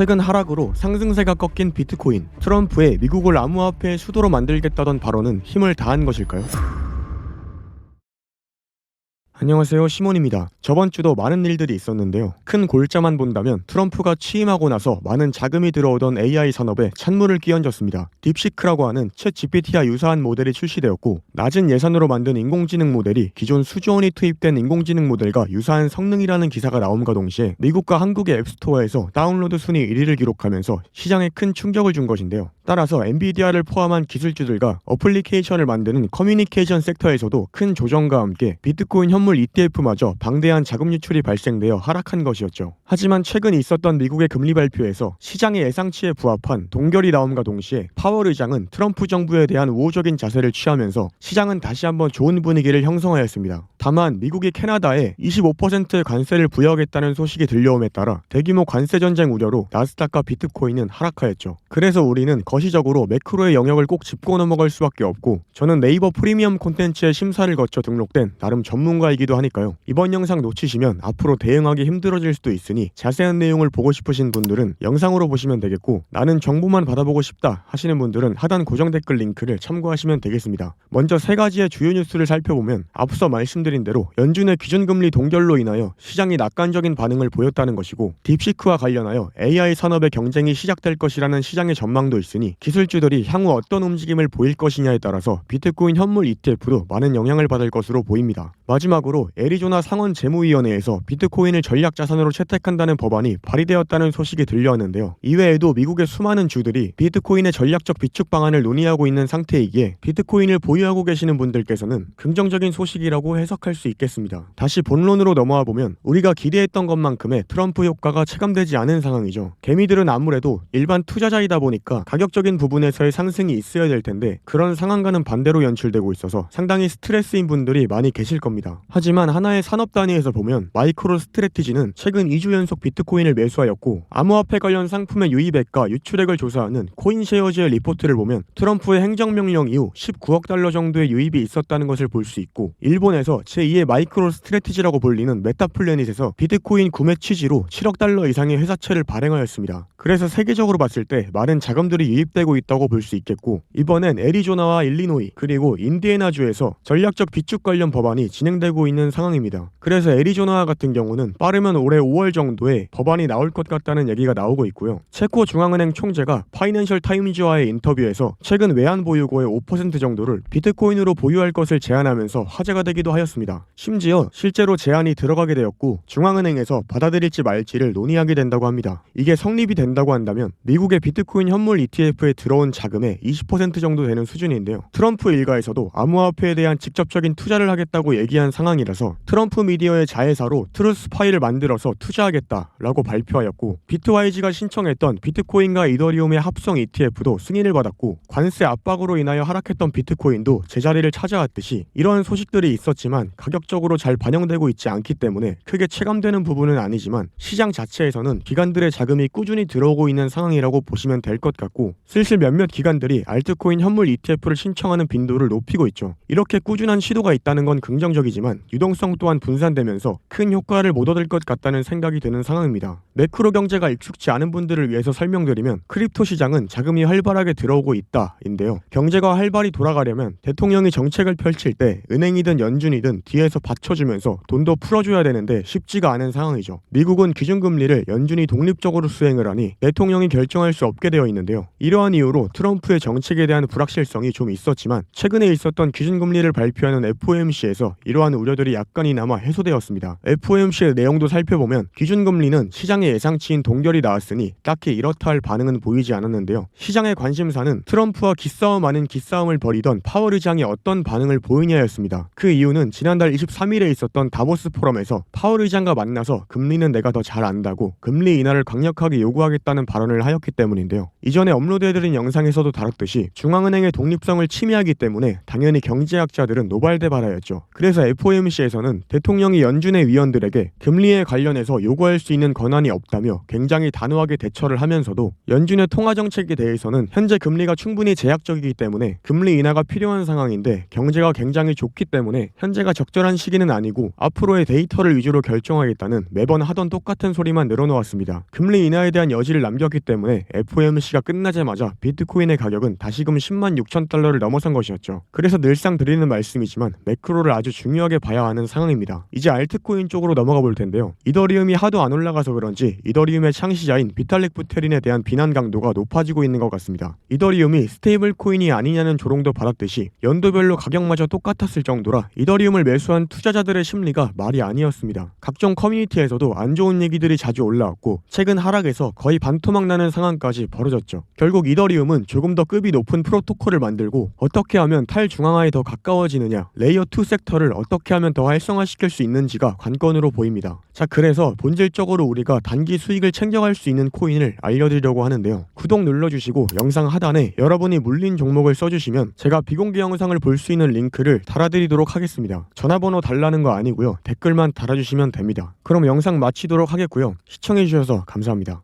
최근 하락으로 상승세가 꺾인 비트코인. 트럼프의 미국을 암호화폐의 수도로 만들겠다던 발언은 힘을 다한 것일까요? 안녕하세요 시몬입니다. 저번 주도 많은 일들이 있었는데요. 큰 골자만 본다면 트럼프가 취임하고 나서 많은 자금이 들어오던 AI 산업에 찬물을 끼얹었습니다. 딥시크라고 하는 챗 GPT와 유사한 모델이 출시되었고 낮은 예산으로 만든 인공지능 모델이 기존 수조 원이 투입된 인공지능 모델과 유사한 성능이라는 기사가 나옴과 동시에 미국과 한국의 앱스토어에서 다운로드 순위 1위를 기록하면서 시장에 큰 충격을 준 것인데요. 따라서 엔비디아를 포함한 기술주들과 어플리케이션을 만드는 커뮤니케이션 섹터에서도 큰 조정과 함께 비트코인 현물 ETF마저 방대한 자금 유출이 발생되어 하락한 것이었죠. 하지만 최근 있었던 미국의 금리 발표에서 시장의 예상치에 부합한 동결이 나옴과 동시에 파월 의장은 트럼프 정부에 대한 우호적인 자세를 취하면서 시장은 다시 한번 좋은 분위기를 형성하였습니다. 다만 미국이 캐나다에 25%의 관세를 부여하겠다는 소식이 들려옴에 따라 대규모 관세 전쟁 우려로 나스닥과 비트코인은 하락하였죠. 그래서 우리는 거시적으로 매크로의 영역을 꼭 짚고 넘어갈 수밖에 없고 저는 네이버 프리미엄 콘텐츠의 심사를 거쳐 등록된 나름 전문가이기도 하니까요. 이번 영상 놓치시면 앞으로 대응하기 힘들어질 수도 있으니 자세한 내용을 보고 싶으신 분들은 영상으로 보시면 되겠고 나는 정보만 받아보고 싶다 하시는 분들은 하단 고정 댓글 링크를 참고하시면 되겠습니다. 먼저 세 가지의 주요 뉴스를 살펴보면 앞서 말씀드린 대로 연준의 기준금리 동결로 인하여 시장이 낙관적인 반응을 보였다는 것이고 딥시크와 관련하여 AI 산업의 경쟁이 시작될 것이라는 시장의 전망도 있으니 기술주들이 향후 어떤 움직임을 보일 것이냐에 따라서 비트코인 현물 ETF도 많은 영향을 받을 것으로 보입니다. 마지막으로 애리조나 상원 재무위원회에서 비트코인을 전략 자산으로 채택한다는 법안이 발의되었다는 소식이 들려왔는데요. 이외에도 미국의 수많은 주들이 비트코인의 전략적 비축 방안을 논의하고 있는 상태이기에 비트코인을 보유하고 계시는 분들께서는 긍정적인 소식이라고 해석 할 수 있겠습니다. 다시 본론으로 넘어와 보면 우리가 기대했던 것만큼의 트럼프 효과가 체감되지 않은 상황이죠. 개미들은 아무래도 일반 투자자이다 보니까 가격적인 부분에서의 상승이 있어야 될 텐데 그런 상황과는 반대로 연출되고 있어서 상당히 스트레스인 분들이 많이 계실 겁니다. 하지만 하나의 산업 단위에서 보면 마이크로 스트레티지는 최근 2주 연속 비트코인을 매수하였고 암호화폐 관련 상품의 유입액과 유출액을 조사하는 코인쉐어즈의 리포트를 보면 트럼프의 행정명령 이후 19억 달러 정도의 유입이 있었다는 것을 볼 수 있고 일본에서 제2의 마이크로 스트레티지라고 불리는 메타플래닛에서 비트코인 구매 취지로 7억 달러 이상의 회사채를 발행하였습니다. 그래서 세계적으로 봤을 때 많은 자금들이 유입되고 있다고 볼 수 있겠고 이번엔 애리조나와 일리노이 그리고 인디애나주에서 전략적 비축 관련 법안이 진행되고 있는 상황입니다. 그래서 애리조나 같은 경우는 빠르면 올해 5월 정도에 법안이 나올 것 같다는 얘기가 나오고 있고요. 체코 중앙은행 총재가 파이낸셜 타임즈와의 인터뷰에서 최근 외환 보유고의 5% 정도를 비트코인으로 보유할 것을 제안하면서 화제가 되기도 하였 습니다. 심지어 실제로 제안이 들어가게 되었고 중앙은행에서 받아들일지 말지를 논의하게 된다고 합니다. 이게 성립이 된다고 한다면 미국의 비트코인 현물 ETF에 들어온 자금의 20% 정도 되는 수준인데요. 트럼프 일가에서도 암호화폐에 대한 직접적인 투자를 하겠다고 얘기한 상황이라서 트럼프 미디어의 자회사로 트루스 파일을 만들어서 투자하겠다라고 발표하였고 비트와이즈가 신청했던 비트코인과 이더리움의 합성 ETF도 승인을 받았고 관세 압박으로 인하여 하락했던 비트코인도 제자리를 찾아왔듯이 이러한 소식들이 있었지만 가격적으로 잘 반영되고 있지 않기 때문에 크게 체감되는 부분은 아니지만 시장 자체에서는 기관들의 자금이 꾸준히 들어오고 있는 상황이라고 보시면 될 것 같고 슬슬 몇몇 기관들이 알트코인 현물 ETF를 신청하는 빈도를 높이고 있죠. 이렇게 꾸준한 시도가 있다는 건 긍정적이지만 유동성 또한 분산되면서 큰 효과를 못 얻을 것 같다는 생각이 드는 상황입니다. 매크로 경제가 익숙치 않은 분들을 위해서 설명드리면 크립토 시장은 자금이 활발하게 들어오고 있다인데요. 경제가 활발히 돌아가려면 대통령이 정책을 펼칠 때 은행이든 연준이든 뒤에서 받쳐주면서 돈도 풀어줘야 되는데 쉽지가 않은 상황이죠. 미국은 기준금리를 연준이 독립적으로 수행을 하니 대통령이 결정할 수 없게 되어 있는데요. 이러한 이유로 트럼프의 정책에 대한 불확실성이 좀 있었지만 최근에 있었던 기준금리를 발표하는 FOMC에서 이러한 우려들이 약간이나마 해소되었습니다. FOMC의 내용도 살펴보면 기준금리는 시장의 예상치인 동결이 나왔으니 딱히 이렇다 할 반응은 보이지 않았는데요. 시장의 관심사는 트럼프와 기싸움 아닌 기싸움을 벌이던 파월 의장이 어떤 반응을 보이냐였습니다. 그 이유는 지난달 23일에 있었던 다보스 포럼에서 파월 의장과 만나서 금리는 내가 더 잘 안다고 금리 인하를 강력하게 요구하겠다는 발언을 하였기 때문인데요. 이전에 업로드해드린 영상에서도 다뤘듯이 중앙은행의 독립성을 침해하기 때문에 당연히 경제학자들은 노발대발하였죠. 그래서 FOMC에서는 대통령이 연준의 위원들에게 금리에 관련해서 요구할 수 있는 권한이 없다며 굉장히 단호하게 대처를 하면서도 연준의 통화 정책에 대해서는 현재 금리가 충분히 제약적이기 때문에 금리 인하가 필요한 상황인데 경제가 굉장히 좋기 때문에 현재가 이 때가 적절한 시기는 아니고 앞으로의 데이터를 위주로 결정하겠다는 매번 하던 똑같은 소리만 늘어놓았습니다. 금리 인하에 대한 여지를 남겼기 때문에 FOMC가 끝나자마자 비트코인의 가격은 다시금 10만 6천 달러를 넘어선 것이었죠. 그래서 늘상 드리는 말씀이지만 매크로를 아주 중요하게 봐야 하는 상황입니다. 이제 알트코인 쪽으로 넘어가 볼 텐데요. 이더리움이 하도 안 올라가서 그런지 이더리움의 창시자인 비탈릭 부테린에 대한 비난 강도가 높아지고 있는 것 같습니다. 이더리움이 스테이블 코인이 아니냐는 조롱도 받았듯이 연도별로 가격마저 똑같았을 정도라 이더리움 을 매수한 투자자들의 심리가 말이 아니었습니다. 각종 커뮤니티에서도 안 좋은 얘기들이 자주 올라왔고 최근 하락에서 거의 반토막 나는 상황까지 벌어졌죠. 결국 이더리움은 조금 더 급이 높은 프로토콜을 만들고 어떻게 하면 탈중앙화에 더 가까워지느냐 레이어 2 섹터를 어떻게 하면 더 활성화시킬 수 있는지가 관건으로 보입니다. 자 그래서 본질적으로 우리가 단기 수익을 챙겨갈 수 있는 코인을 알려드리려고 하는데요. 구독 눌러주시고 영상 하단에 여러분이 물린 종목을 써주시면 제가 비공개 영상을 볼 수 있는 링크를 달아드리도록 하겠습니다. 전화번호 달라는 거 아니고요. 댓글만 달아주시면 됩니다. 그럼 영상 마치도록 하겠고요. 시청해주셔서 감사합니다.